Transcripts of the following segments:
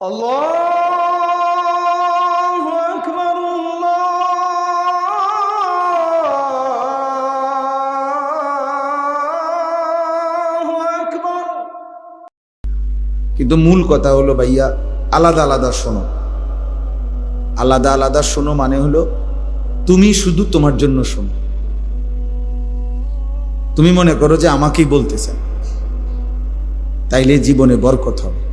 الله أكبر الله أكبر কিন্তু মূল কথা হলো ভাইয়া আলাদা আলাদা শোনো আলাদা আলাদা শোনো মানে হলো তুমি শুধু তোমার জন্য শোনো তুমি মনে করো যে আমাকেই বলতেছেন তাইলে জীবনে বরকত হবে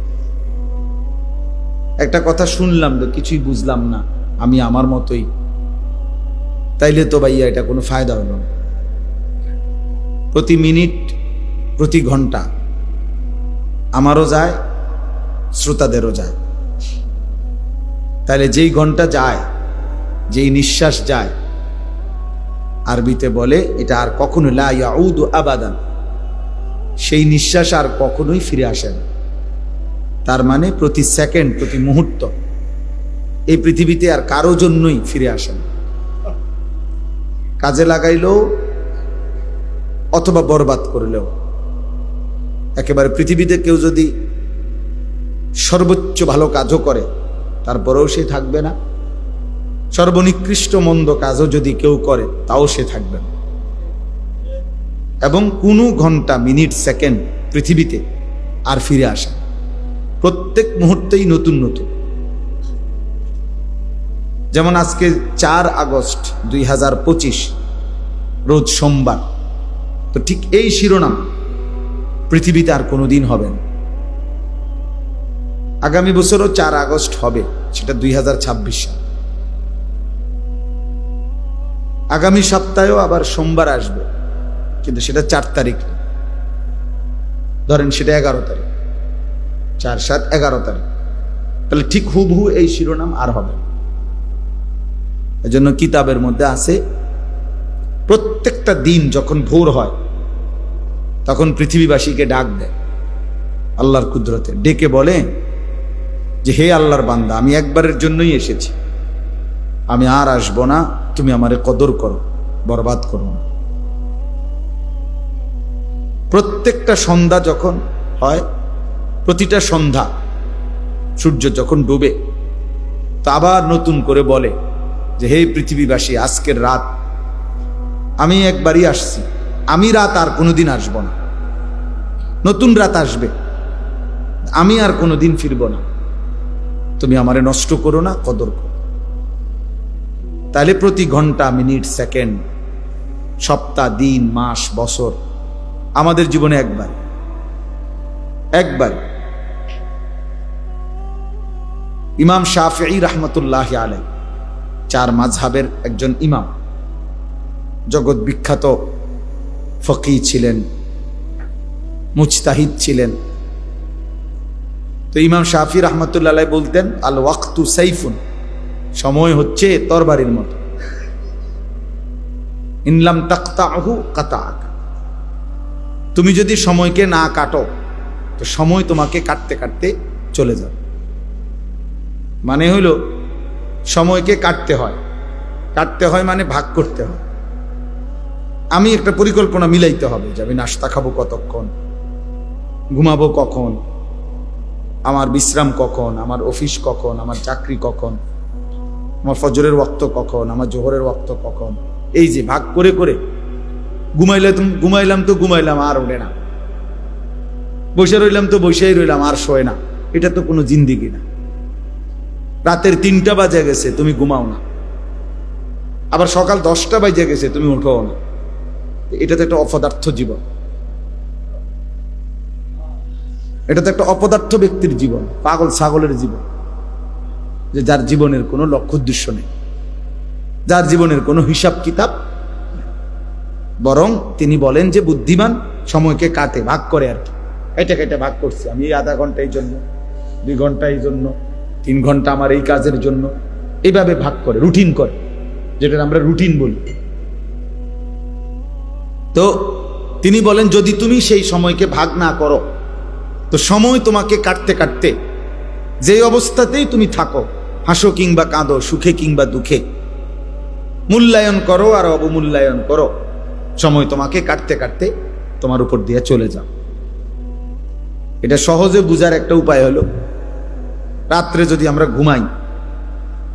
একটা কথা শুনলাম তো, কিছুই বুঝলাম না। আমি আমার মতোই। তাইলে তো ভাইয়া এটা কোনো ফায়দা হলো না। প্রতি মিনিট, প্রতি ঘণ্টা আমারও যায়, শ্রোতাদেরও যায়। তাহলে যেই ঘণ্টা যায়, যেই নিঃশ্বাস যায়, আরবিতে বলে এটা আর কখনো লা ইয়াউদু আবাদান। সেই নিঃশ্বাস আর কখনোই ফিরে আসে না। তার মানে প্রতি সেকেন্ড, প্রতি মুহূর্ত। এই পৃথিবীতে আর কারও জন্যই ফিরে আসে না। কাজে লাগাইলেও অথবা বরবাদ করলেও, একেবারে পৃথিবীতে কেউ যদি সর্বোচ্চ ভালো কাজও করে তারপরেও সে থাকবে না। সর্বনিকৃষ্ট মন্দ কাজও যদি কেউ করে, তাও সে থাকবে না। এবং কোনো ঘণ্টা, মিনিট, সেকেন্ড পৃথিবীতে আর ফিরে আসে। প্রত্যেক মুহূর্তেই নতুন নতুন। যেমন আজকে চার আগস্ট দুই হাজার পঁচিশ, রোজ সোমবার। তো ঠিক এই শিরোনাম পৃথিবীতে আর কোনোদিন হবে না। আগামী বছরও চার আগস্ট হবে, সেটা দুই হাজার ছাব্বিশ সাল। আগামী সপ্তাহেও আবার সোমবার আসবে, কিন্তু সেটা চার তারিখ ধরেন সেটা এগারো তারিখ। চার সাত এগারো তারিখ। তাহলে ঠিক হুবহু এই শিরোনাম আর হবে। এজন্য কিতাবের মধ্যে আছে, প্রত্যেকটা দিন যখন ভোর হয়, তখন পৃথিবীবাসীকে ডাক দেয়, আল্লাহর কুদরতে। ডেকে বলে যে, হে আল্লাহর বান্দা, আমি একবারের জন্যই এসেছি। আমি আর আসব না, তুমি আমারে কদর করো, বরবাদ করো না। প্রত্যেকটা সন্ধ্যা যখন হয় প্রতিটা সন্ধ্যা সূর্য যখন ডুবে, তা আবার নতুন করে বলে যে, হে পৃথিবীবাসী, আজকের রাত আমি একবারই আসছি। আমি রাত আর কোনোদিন আসব না। নতুন রাত আসবে। আমি আর কোনোদিন ফিরব না। তুমি আমারে নষ্ট করো না, কদর করো তাহলে প্রতি ঘণ্টা, মিনিট, সেকেন্ড, সপ্তাহ, দিন, মাস, বছর, আমাদের জীবনে একবার। একবার ইমাম শাফি রহমতুল্লাহ আলাই চার মাঝহাবের একজন ইমাম। জগৎ বিখ্যাত ফকি ছিলেন, মুজতাহিদ ছিলেন। তো ইমাম শাফি রহমতুল্লাহ বলতেন, আল ওয়াক্তু সাইফুন সময় হচ্ছে তরবারির মতো। ইনলাম তাক্তাহু কাতাক তুমি যদি সময়কে না কাটো, তো সময় তোমাকে কাটতে কাটতে চলে যাবে। মানে হইল সময়কে কাটতে হয়। কাটতে হয় মানে ভাগ করতে হয়। আমি একটা পরিকল্পনা মিলাইতে হবে যে আমি নাস্তা খাব কতক্ষণ, ঘুমাবো কখন, আমার বিশ্রাম কখন, আমার অফিস কখন, আমার চাকরি কখন, আমার ফজরের ওক্ত কখন, আমার জোহরের ওক্ত কখন। এই যে ভাগ করে করে ঘুমাইলাম ঘুমাইলাম তো ঘুমাইলাম, আর ওঠে না। বসে রইলাম তো বসেই রইলাম, আর শোয় না। এটা তো কোনো জিন্দিগি না। রাতের তিনটা বাজে গেছে, তুমি ঘুমাও না। আবার সকাল দশটা বাজে গেছে, তুমি উঠোও না। এটা তো একটা অপদার্থ জীবন। এটা তো একটা অপদার্থ ব্যক্তির জীবন, পাগল ছাগলের জীবন, যে যার জীবনের কোনো লক্ষ্য উদ্দেশ্য নেই। যার জীবনের কোনো হিসাব কিতাব বরং তিনি বলেন যে বুদ্ধিমান সময়কে কাটে, ভাগ করে আর কি। এটা কেটে ভাগ করছি আমি আধা ঘণ্টা এই জন্য, দুই ঘণ্টা এই জন্য। তিন ঘণ্টা আমার এই কাজের জন্য। এইভাবে ভাগ করে রুটিন করে যেটা আমরা রুটিন বলি। তো তিনি বলেন, যদি তুমি সেই সময়কে ভাগ না করো, তো সময় তোমাকে কাটতে কাটতে যে অবস্থাতেই তুমি থাকো, হাসো কিংবা কাঁদো, সুখে কিংবা দুঃখে, মূল্যায়ন করো আর অবমূল্যায়ন করো, সময় তোমাকে কাটতে কাটতে তোমার উপর দিয়ে চলে যাও। এটা সহজে বুঝার একটা উপায় হলো রাত্রে যদি আমরা ঘুমাই,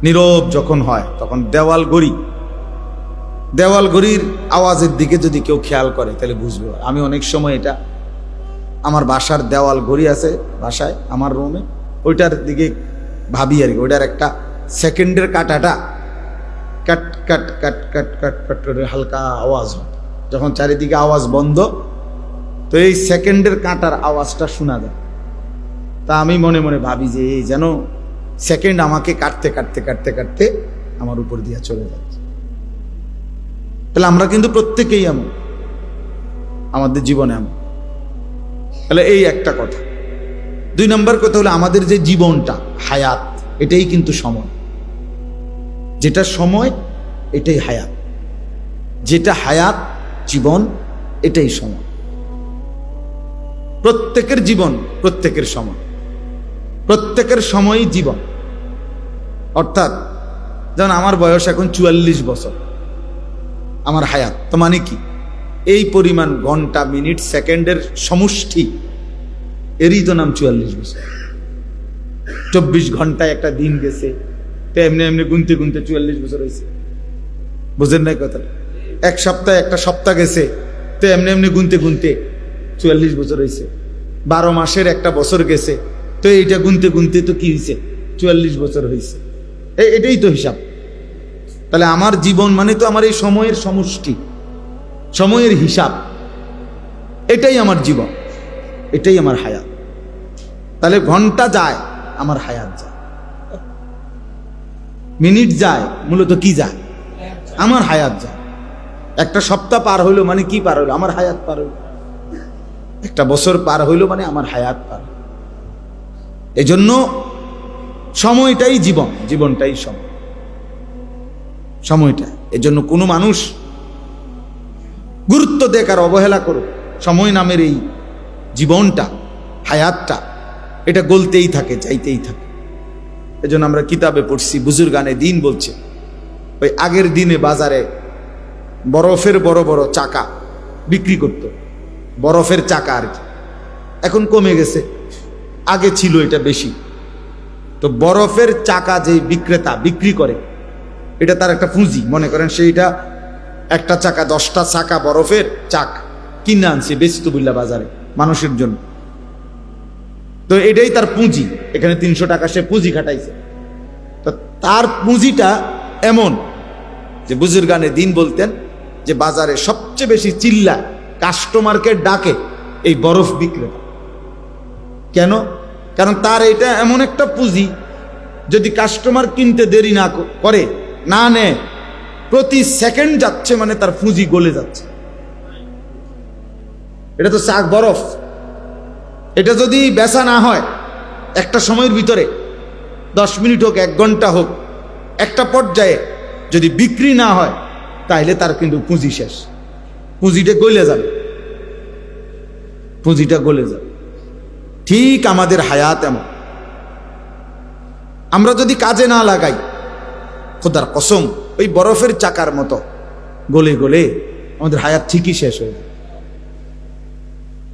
নীরব যখন হয়, তখন দেওয়াল গড়ি দেওয়াল ঘড়ির আওয়াজের দিকে যদি কেউ খেয়াল করে, তাহলে বুঝবে। আমি অনেক সময় এটা, আমার বাসার দেওয়াল ঘড়ি আছে বাসায়, আমার রুমে ওইটার দিকে ভাবি আর কি। ওইটার একটা সেকেন্ডের কাটাটা, কাট কাট কাট কাট কাট কাট করে হালকা আওয়াজ হয়। যখন চারিদিকে আওয়াজ বন্ধ, তো এই সেকেন্ডের কাঁটার আওয়াজটা শোনা যায়। তা আমি মনে মনে ভাবি যে এই যেন সেকেন্ড আমাকে কাটতে কাটতে কাটতে কাটতে আমার উপর দিয়ে চলে যাচ্ছে। তাহলে আমরা কিন্তু প্রত্যেকেই এমন। আমাদের জীবনে এমন। তাহলে এই একটা কথা। দুই নম্বর কথা হলো আমাদের যে জীবনটা, হায়াত, এটাই কিন্তু সময়। যেটা সময়, এটাই হায়াত। যেটা হায়াত, জীবন, এটাই সময়। প্রত্যেকের জীবন প্রত্যেকের সময়। প্রত্যেকের সময়ই জীবন। অর্থাৎ, যেমন আমার বয়স এখন চুয়াল্লিশ বছর। আমার হায়াত, তো মানে কি? এই পরিমাণ ঘণ্টা, মিনিট, সেকেন্ডের সমষ্টি, এরই তো নাম চুয়াল্লিশ বছর। চব্বিশ ঘন্টায় একটা দিন গেছে, তো এমনি এমনি গুনতে গুনতে চুয়াল্লিশ বছর হয়েছে। বুঝেন নাই কথা এক সপ্তাহে একটা সপ্তাহ গেছে, তো এমনি এমনি গুনতে গুনতে চুয়াল্লিশ বছর হয়েছে। বারো মাসের একটা বছর গেছে তো এটা গুনতে গুনতে তো কি হয়েছে চুয়াল্লিশ বছর হয়েছে এটাই তো হিসাব। তাহলে আমার জীবন মানে তো আমার এই সময়ের সমষ্টি, সময়ের হিসাব। এটাই আমার জীবন, এটাই আমার হায়াত। তাহলে ঘণ্টা যায়, আমার হায়াত যায়। মিনিট যায়, মূলত কি যায়? আমার হায়াত যায়। একটা সপ্তাহ পার হইল মানে কি পার হইল? আমার হায়াত পার হইল। একটা বছর পার হইল মানে আমার হায়াত পার। এজন্য সময়টাই জীবন, জীবনটাই সময় সময়টা। এজন্য কোনো মানুষ গুরুত্ব দেখ আর অবহেলা করুক। সময় নামের এই জীবনটা, হায়াতটা, এটা গলতেই থাকে, যাইতেই থাকে। এজন্য আমরা কিতাবে পড়ছি, বুজুর্গানে দিন বলছে, ওই আগের দিনে বাজারে বরফের বড় বড় চাকা বিক্রি করত। বরফের চাকা আর কি। এখন কমে গেছে। আগে ছিল এটা বেশি। তো বরফের চাকা যে বিক্রেতা বিক্রি করে, এটা তার একটা পুঁজি। মনে করেন সেইটা একটা চাকা, দশটা চাকা বরফের চাক কিনে আনছে বেচতুবিল্লা বাজারে মানুষের জন্য। তো এটাই তার পুঁজি। এখানে তিনশো টাকা সে পুঁজি খাটাইছে। তো তার পুঁজিটা এমন যে বুজুর্গানে দিন বলতেন যে বাজারে সবচেয়ে বেশি চিল্লা কাস্টমারকে ডাকে এই বরফ বিক্রেতা। কেন? কারণ তার এটা এমন একটা পুঁজি, যদি কাস্টমার কিনতে দেরি না করে, না নেয়, প্রতি সেকেন্ড যাচ্ছে মানে তার পুঁজি গলে যাচ্ছে। এটা তো চাক বরফ। এটা যদি বেচা না হয়, একটা সময়ের ভিতরে, দশ মিনিট হোক, এক ঘণ্টা হোক, একটা পর্যায়ে যদি বিক্রি না হয় তাহলে তার কিন্তু পুঁজি শেষ। পুঁজিটা গলে যাবে। পুঁজিটা গলে যাবে। ঠিক আমাদের হায়াত এমন। আমরা যদি কাজে না লাগাই, খোদার কসম, ওই বরফের চাকার মতো গলে গলে আমাদের হায়াত ঠিকই শেষ হয়ে যাবে।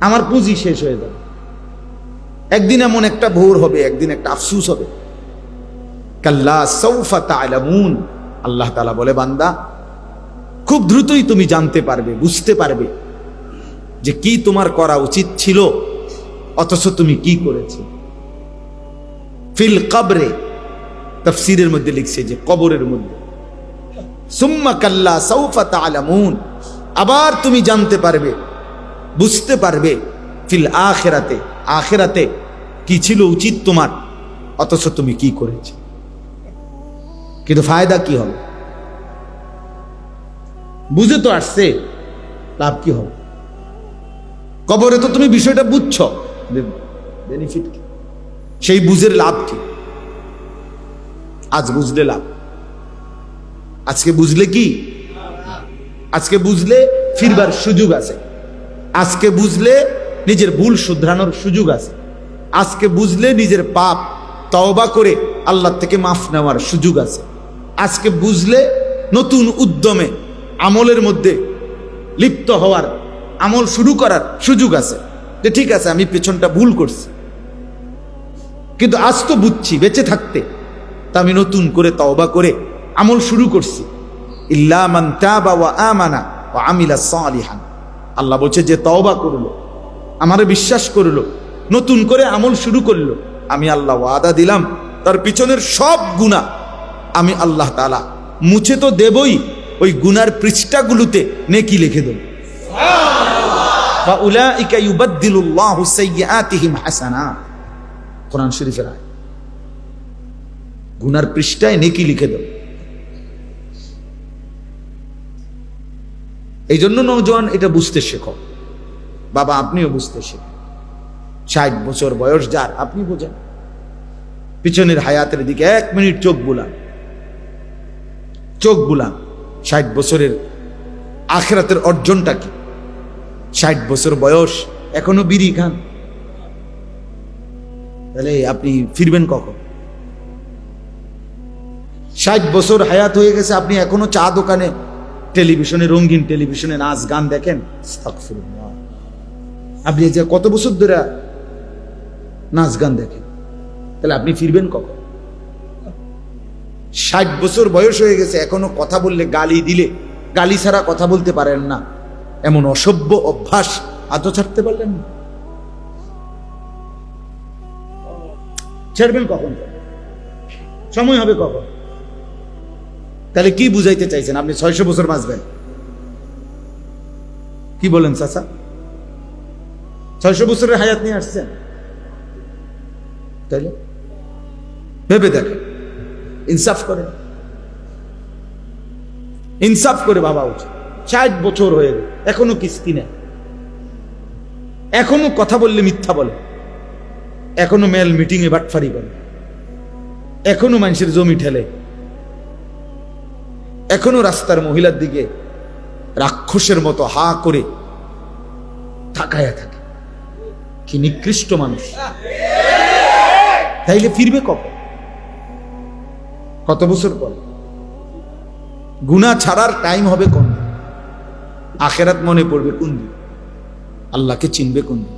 আমার পুঁজি শেষ হয়ে যাবে। একদিন এমন একটা ভোর হবে, একদিন একটা আফসুস হবে। কাল্লা সৌফা তালামুন আল্লাহ তালা বলে, বান্দা, খুব দ্রুতই তুমি জানতে পারবে, বুঝতে পারবে যে কি তোমার করা উচিত ছিল। অথচ তুমি কি করেছ? ফিল কবরে, তফসিরের মধ্যে লিখছে যে কবরের মধ্যে। সুম্মা কাল্লা সৌফা তালামুন আবার তুমি জানতে পারবে, বুঝতে পারবে ফিল আখেরাতে আখেরাতে কি ছিল উচিত তোমার, অথচ তুমি কি করেছ। কিন্তু ফায়দা কি হবে? বুঝে তো আসছে, লাভ কি হবে? কবরে তো তুমি বিষয়টা বুঝছ। বেনিফিট কি? সেই বুঝের লাভ কি? আজ বুঝলে লাভ। আজকে বুঝলে কি? আজকে বুঝলে ফিরবার সুযোগ আছে। আজকে বুঝলে নিজের ভুল শুধরানোর সুযোগ আছে। আজকে বুঝলে নিজের পাপ তওবা করে আল্লাহ থেকে মাফ নেওয়ার সুযোগ আছে। আজকে বুঝলে নতুন উদ্যমে আমলের মধ্যে লিপ্ত হওয়ার আমল শুরু করার সুযোগ আছে। যে ঠিক আছে, আমি পেছনটা ভুল করছি। কিন্তু আজ তো বুঝছি, বেঁচে থাকতে। তা আমি নতুন করে তওবা করে আমল শুরু করছি। ইল্লা মান তাবা ওয়া আমানা ওয়া আমিলা সালিহান। আল্লাহ বলছে, যে তওবা করল, আমারে বিশ্বাস করল, নতুন করে আমল শুরু করল, আমি আল্লাহ ওয়াদা দিলাম, তার পিছনের সব গুণা আমি আল্লাহ তাআলা মুছে তো দেবই, ওই গুনার পৃষ্ঠাগুলোতে নেকি লিখে দেব। উলাইকা ইউবাদদিলুল্লাহু সাইয়্যাতিহিম হাসানাত কোরআন শরীফের আয় গুনার পৃষ্ঠায় নেকি লিখে দেব এই জন্য নৌজওয়ান এটা বুঝতে শেখো। বাবা, আপনিও বুঝতে শেখেন। ষাট বছর বয়স যার, আপনি বোঝেন। পিছনের হায়াতের দিকে এক মিনিট চোখ বুলান। চোখ বুলান। ষাট বছরের আখেরাতের অর্জনটা কি? ষাট বছর বয়স, এখনও বিড়ি খান। তাহলে আপনি ফিরবেন কখন? ষাট বছর হায়াত হয়ে গেছে, আপনি এখনও চা দোকানে, টেলিভিশনে, রঙিন টেলিভিশনে নাচ, গান দেখেন? আপনি যে কত বছর ধরে নাচ, গান দেখেন? তাহলে আপনি ফিরবেন কখন? ষাট বছর বয়স হয়ে গেছে, এখনও কথা বললে গালি দিলে, গালি ছাড়া কথা বলতে পারেন না। এমন অসভ্য অভ্যাস আদৌ ছাড়তে পারলেন না। ছাড়বেন কখন? সময় হবে কখন? তাহলে কি বুঝাইতে চাইছেন? আপনি ছয়শো বছর বাঁচবেন। কি বলেন, চাচা? ছয়শো বছরের হায়াত নিয়ে আসছেন? তাইলে? ভেবে দেখেন। ইনসাফ করে ইনসাফ করে ভাবা উচিত ষাট বছর হয়ে গেল, এখনও কিস্তি নেয় এখনও কথা বললে মিথ্যা বলে। এখনও মেল মিটিং এ বাটফারি বলে। এখনও মানুষের জমি ঠেলে। এখনও রাস্তার মহিলার দিকে রাক্ষসের মতো হা করে তাকায়া থাকে। কি নিকৃষ্ট মানুষ। তাইলে ফিরবে কখন কত বছর পর? গুণা ছাড়ার টাইম হবে কোন? আখেরাত মনে পড়বে কোন দিন? আল্লাহকে চিনবে কোন দিন?